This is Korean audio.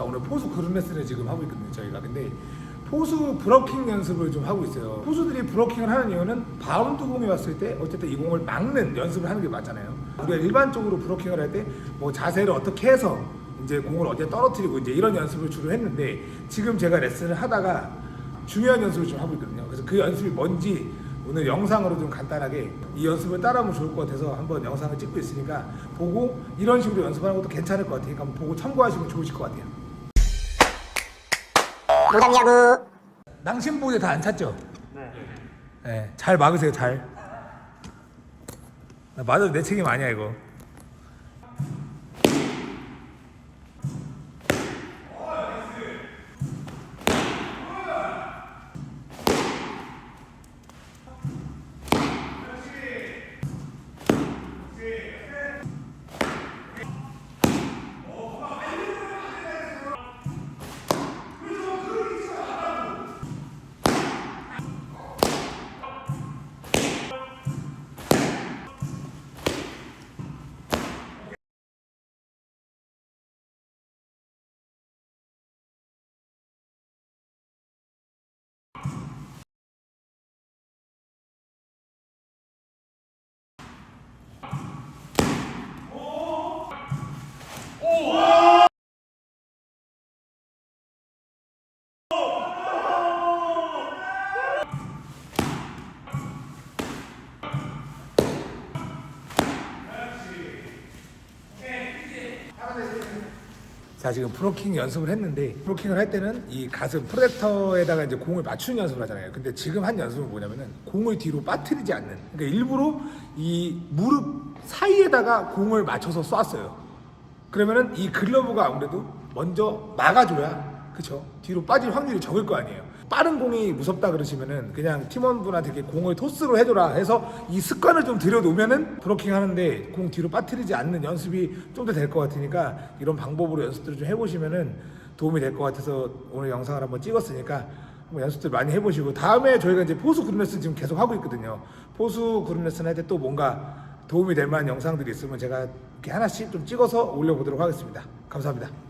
자 오늘 포수 그룹 레슨을 지금 하고 있거든요 저희가. 근데 포수 브로킹 연습을 좀 하고 있어요. 포수들이 브로킹을 하는 이유는 바운드 공이 왔을 때 어쨌든 이 공을 막는 연습을 하는 게 맞잖아요. 우리가 일반적으로 브로킹을 할 때 뭐 자세를 어떻게 해서 이제 공을 어디에 떨어뜨리고 이제 이런 연습을 주로 했는데 지금 제가 레슨을 하다가 중요한 연습을 좀 하고 있거든요. 그래서 그 연습이 뭔지 오늘 영상으로 좀 간단하게 이 연습을 따라하면 좋을 것 같아서 한번 영상을 찍고 있으니까 보고 이런 식으로 연습하는 것도 괜찮을 것 같으니까 한번 보고 참고하시면 좋으실 것 같아요. 농담이야구 낭심보에 다 안 찼죠? 네. 잘 막으세요, 잘. 나 맞아도 내 책임 아니야, 이거. 자 지금 프로킹 연습을 했는데 프로킹을 할 때는 이 가슴 프로젝터에다가 이제 공을 맞추는 연습을 하잖아요. 근데 지금 한 연습은 뭐냐면은 공을 뒤로 빠뜨리지 않는. 그러니까 일부러 이 무릎 사이에다가 공을 맞춰서 쐈어요. 그러면은 이 글러브가 아무래도 먼저 막아줘야 그쵸 뒤로 빠질 확률이 적을 거 아니에요. 빠른 공이 무섭다 그러시면은 그냥 팀원분한테 이렇게 공을 토스로 해줘라 해서 이 습관을 좀 들여놓으면은 브로킹 하는데 공 뒤로 빠뜨리지 않는 연습이 좀 더 될 것 같으니까 이런 방법으로 연습들을 좀 해보시면은 도움이 될 것 같아서 오늘 영상을 한번 찍었으니까 한번 연습들 많이 해보시고 다음에 저희가 이제 포수 그룹 레슨 지금 계속 하고 있거든요. 포수 그룹 레슨 할 때 또 뭔가 도움이 될 만한 영상들이 있으면 제가 이렇게 하나씩 좀 찍어서 올려보도록 하겠습니다. 감사합니다.